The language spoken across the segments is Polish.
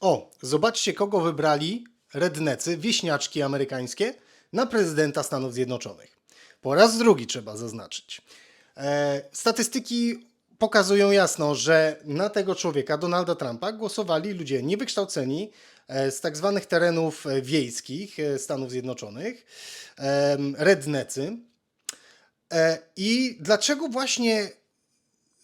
O, zobaczcie, kogo wybrali rednecy, wieśniaczki amerykańskie na prezydenta Stanów Zjednoczonych. Po raz drugi trzeba zaznaczyć. E, statystyki pokazują jasno, że na tego człowieka, Donalda Trumpa, głosowali ludzie niewykształceni e, z tak zwanych terenów e, wiejskich e, Stanów Zjednoczonych, rednecy. I dlaczego właśnie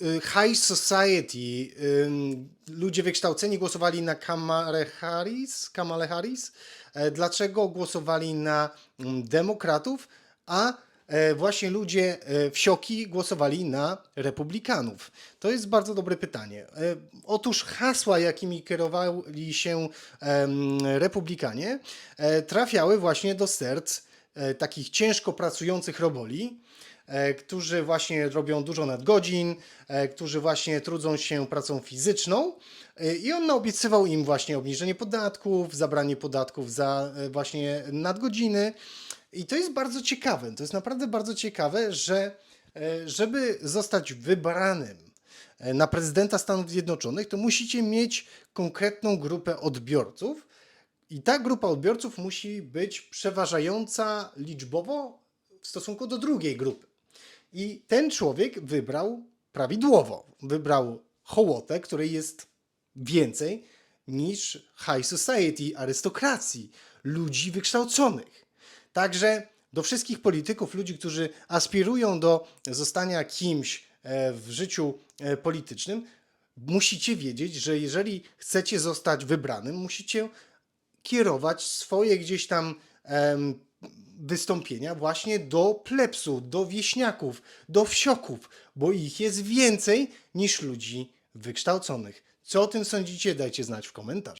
High Society, ym, ludzie wykształceni głosowali na Kamalę Harris, Kamalę Harris? E, Dlaczego głosowali na mm, demokratów, a e, właśnie ludzie e, wsioki głosowali na republikanów? To jest bardzo dobre pytanie. Otóż hasła, jakimi kierowali się republikanie, trafiały właśnie do serc takich ciężko pracujących roboli, e, którzy właśnie robią dużo nadgodzin, e, którzy właśnie trudzą się pracą fizyczną. E, I on naobiecywał im właśnie obniżenie podatków, zabranie podatków za e, właśnie nadgodziny. I to jest bardzo ciekawe. To jest naprawdę bardzo ciekawe, że e, żeby zostać wybranym e, na prezydenta Stanów Zjednoczonych, to musicie mieć konkretną grupę odbiorców. I ta grupa odbiorców musi być przeważająca liczbowo w stosunku do drugiej grupy. I ten człowiek wybrał prawidłowo. Wybrał hołotę, której jest więcej niż high society, arystokracji, ludzi wykształconych. Także do wszystkich polityków, ludzi, którzy aspirują do zostania kimś e, w życiu e, politycznym, musicie wiedzieć, że jeżeli chcecie zostać wybranym, musicie kierować swoje gdzieś tam em, wystąpienia właśnie do plebsu, do wieśniaków, do wsioków, bo ich jest więcej niż ludzi wykształconych. Co o tym sądzicie? Dajcie znać w komentarzu.